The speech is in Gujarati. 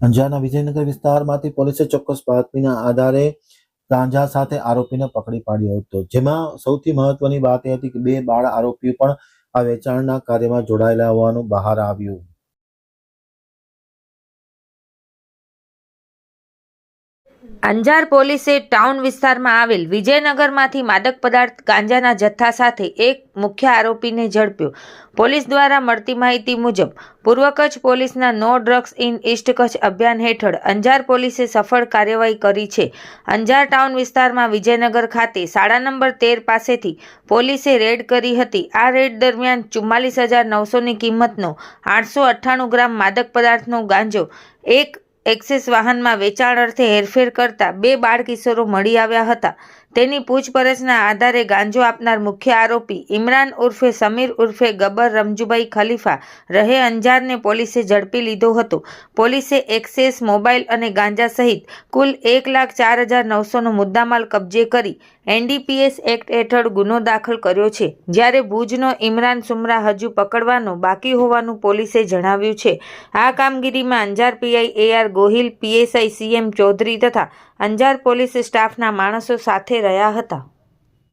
અંજારના વિજયનગર વિસ્તારમાંથી પોલીસે ચોક્કસ બાતમીના આધારે ગાંજા સાથે આરોપીને પકડી પાડ્યો હતો. જેમાં સૌથી મહત્વની વાત એ હતી કે બે બાળ આરોપીઓ પણ આ વેચાણના કાર્યમાં જોડાયેલા હોવાનું બહાર આવ્યું. અંજાર પોલીસે ટાઉન વિસ્તારમાં આવેલ વિજયનગરમાંથી માદક પદાર્થ ગાંજાના જથ્થા સાથે એક મુખ્ય આરોપીને ઝડપ્યો. પોલીસ દ્વારા મળતી માહિતી મુજબ, પૂર્વ કચ્છ પોલીસના no drugs in east Kutch અભિયાન હેઠળ અંજાર પોલીસે સફળ કાર્યવાહી કરી છે. અંજાર ટાઉન વિસ્તારમાં વિજયનગર ખાતે શાળા નંબર તેર પાસેથી પોલીસે રેડ કરી હતી. આ રેડ દરમિયાન ચુમ્માલીસ હજાર નવસોની કિંમતનો આઠસો અઠ્ઠાણું ગ્રામ માદક પદાર્થનો ગાંજો એક એક્સેસ વાહનમાં વેચાણ અર્થે હેરફેર કરતા બે બાળ કિશોરો મળી આવ્યા હતા. તેની પૂછપરછના આધારે ગાંજો આપનાર મુખ્ય આરોપી ઇમરાન ઉર્ફે સમીર ઉર્ફે ગબર રમજુભાઈ ખલીફા રહે અંજારને પોલીસે ઝડપી લીધો હતો. પોલીસે એક્સેસ, મોબાઈલ અને ગાંજા સહિત કુલ એક લાખ ચાર હજાર નવસોનો મુદ્દામાલ કબજે કરી એનડીપીએસ એક્ટ હેઠળ ગુનો દાખલ કર્યો છે. જ્યારે ભુજનો ઇમરાન સુમરા હજુ પકડવાનો બાકી હોવાનું પોલીસે જણાવ્યું છે. આ કામગીરીમાં Anjar PI AR Gohil PSI CM Chaudhary તથા અંજાર પોલીસ સ્ટાફના માણસો સાથે રહ્યા હતા.